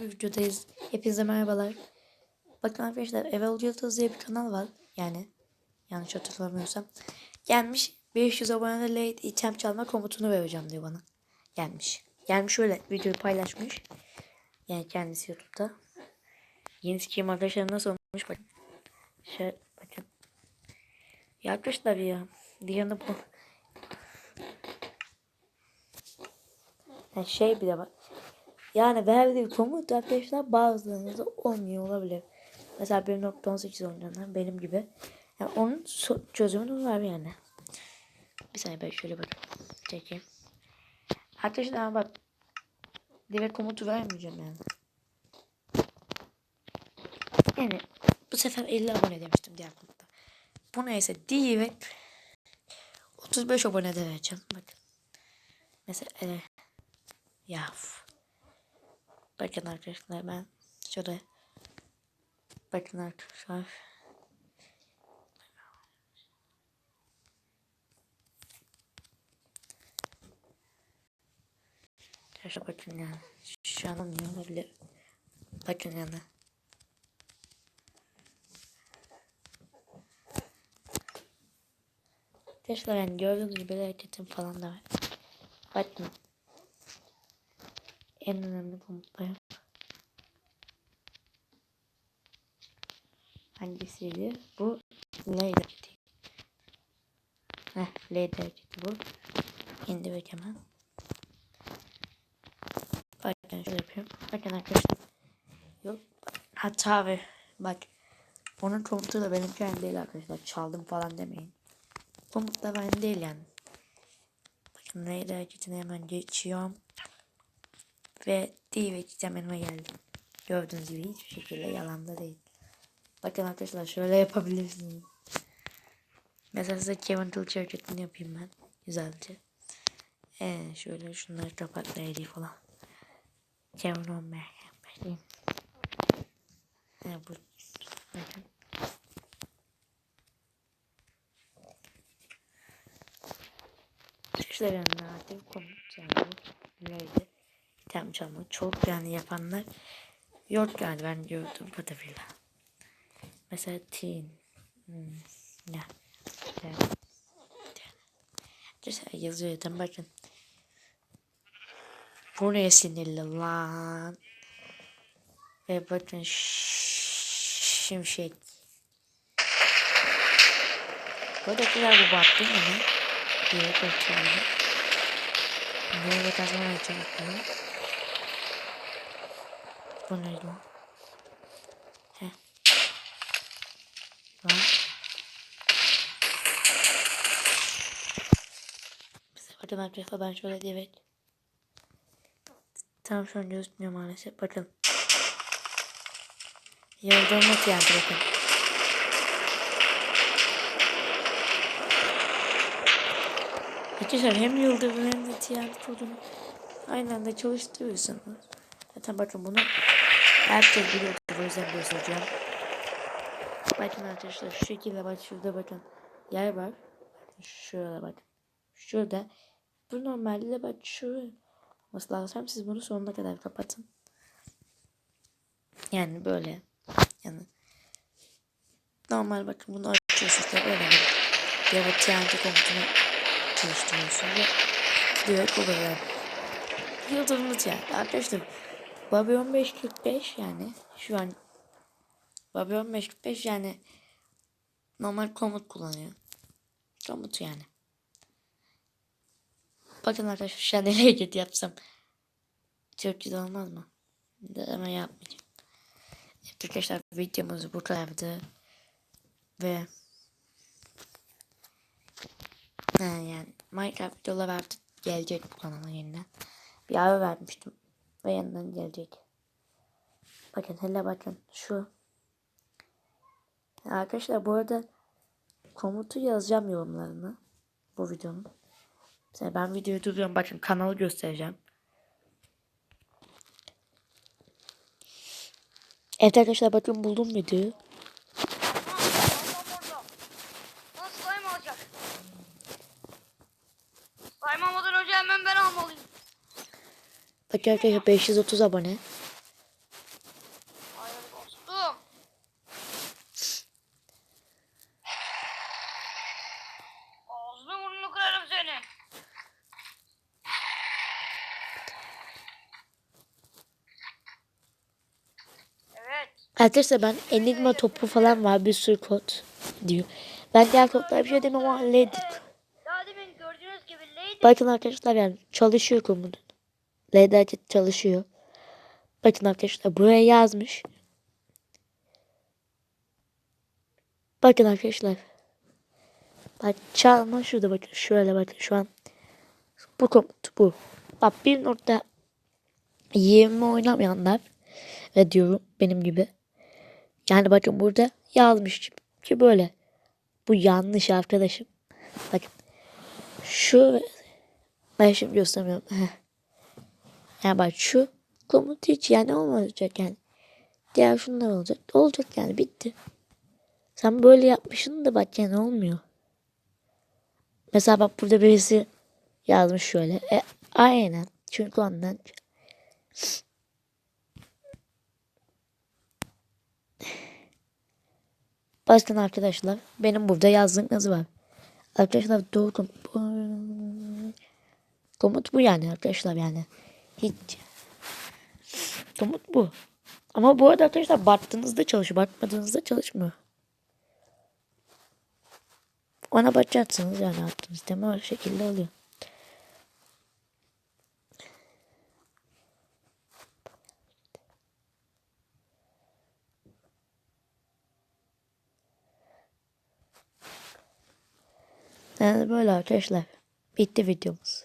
videodayız. Hepinize merhabalar. Bakın arkadaşlar Evel Yıldız diye bir kanal var. Yani yanlış hatırlamıyorsam. Gelmiş 500 abonede late item çalma komutunu vereceğim diyor bana. Gelmiş. Gelmiş öyle videoyu paylaşmış. Yani kendisi YouTube'da. Yeni skin arkadaşlar nasıl olmuş bakın. Şöyle bakın. Ya arkadaşlar ya. Diğerine bu. Yani şey bile bak. Yani verdiği komut arkadaşlar bazılarınızda olmuyor olabilir. Mesela 1.18 oynayanlar benim gibi. Yani onun so- çözümünü var yani. Bir saniye ben şöyle bak. Çekeyim. Arkadaşlar bak. Direkt komutu vermeyeceğim yani. Yani bu sefer 50 abone demiştim diğer komutta. Buna ise direkt 35 abone de vereceğim. Bakın. Mesela e, ya. Bakın arkadaşlar ben şöyle bakın arkadaşlar. Arkadaşlar bakın yani. Şu an olmuyor bile. Bakın yani. Arkadaşlar yani gördüğünüz gibi hareketim falan da var. Bakın. En önemli komutlar. Hangisiydi? Bu L hareketi. Heh, L hareketi bu. İndirek hemen. Bakın şöyle yapıyorum. Bakın arkadaşlar. Yok. Hata ve bak. Onun komutu da benimki aynı değil arkadaşlar. Çaldım falan demeyin. Komut da aynı değil yani. Bakın L hareketine hemen geçiyorum. Ve D hemen geldim. Gördüğünüz gibi hiçbir şekilde yalan da değil. Bakın arkadaşlar şöyle yapabilirsiniz. Mesela size Kevin Kılıç hareketini yapayım ben. Güzelce. Ee, şöyle şunları kapatmayalım falan. Kevin olmaya başlayayım. Ee, bu. Bakın. Tuşların nadir komut yani bu. Neydi? İtem çalma çok yani yapanlar yok yani ben gördüğüm kadarıyla. Mesela teen. Hmm. Ya. Ya. Mesela yazıyor zaten bakın. Buraya sinirli lan. Ve bakın şimşek. Burada güzel bir baktım yine. Diye bakıyorum. Niye bakasam açacağım. Bu neydi o? Heh. Lan. Bize bakın arkadaşlar ben şöyle direkt. Tam şu an gözükmüyor maalesef. Bakın. Yıldırma tiyatro bakın. Arkadaşlar hem yıldırım hem de tiyatroyu aynı anda çalıştırıyorsunuz. Zaten bakın bunu herkes biliyordur o yüzden göstereceğim. Bakın arkadaşlar şu şekilde bak şurada bakın yer var. Şurada bakın. Şurada. Bu normalde bak şu olması lazım. Siz bunu sonuna kadar kapatın. Yani böyle. Yani normal bakın bunu açıyorsunuz da böyle ya da TNT komutunu çalıştırıyorsunuz direkt o kadar. Yıldırımlı TNT arkadaşlar. Bobby 1545 yani şu an Bobby 1545 yani normal komut kullanıyor. Komut yani. Bakın arkadaşlar şu an nereye hareket yapsam çok güzel olmaz mı? Ama yapmayacağım. Evet arkadaşlar videomuz bu kadardı. Ve yani Minecraft videoları artık gelecek bu kanala yeniden. Bir ara vermiştim. Ve yanından gelecek. Bakın hele bakın şu. Arkadaşlar bu arada komutu yazacağım yorumlarını. Bu videonun. Mesela ben videoyu duruyorum. Bakın kanalı göstereceğim. Evet arkadaşlar bakın buldum videoyu. arkadaşlar 530 abone. Evet. Arkadaşlar ben enigma topu falan var bir sürü kod diyor. Ben diğer kodlara bir şey demem ama led. Bakın arkadaşlar yani çalışıyor komutu. LDC çalışıyor. Bakın arkadaşlar buraya yazmış. Bakın arkadaşlar. Bak çalma şurada bakın şöyle bakın şu an. Bu komut bu. Bak bir nokta 20 oynamayanlar ve diyorum benim gibi. Yani bakın burada yazmış ki böyle. Bu yanlış arkadaşım. Bakın. Şu ben şimdi göstermiyorum. Yani bak şu komut hiç yani olmayacak yani. Diğer şunlar olacak. Olacak yani bitti. Sen böyle yapmışsın da bak yani olmuyor. Mesela bak burada birisi yazmış şöyle. E, aynen. Çünkü ondan. Bakın arkadaşlar. Benim burada yazdığım yazı var. Arkadaşlar doğru. Komut bu yani arkadaşlar yani. Hiç. Komut bu. Ama bu arada arkadaşlar baktığınızda çalışıyor. Bakmadığınızda çalışmıyor. Ona bakacaksınız yani attığınız sistemi o şekilde oluyor. Yani böyle arkadaşlar. Bitti videomuz.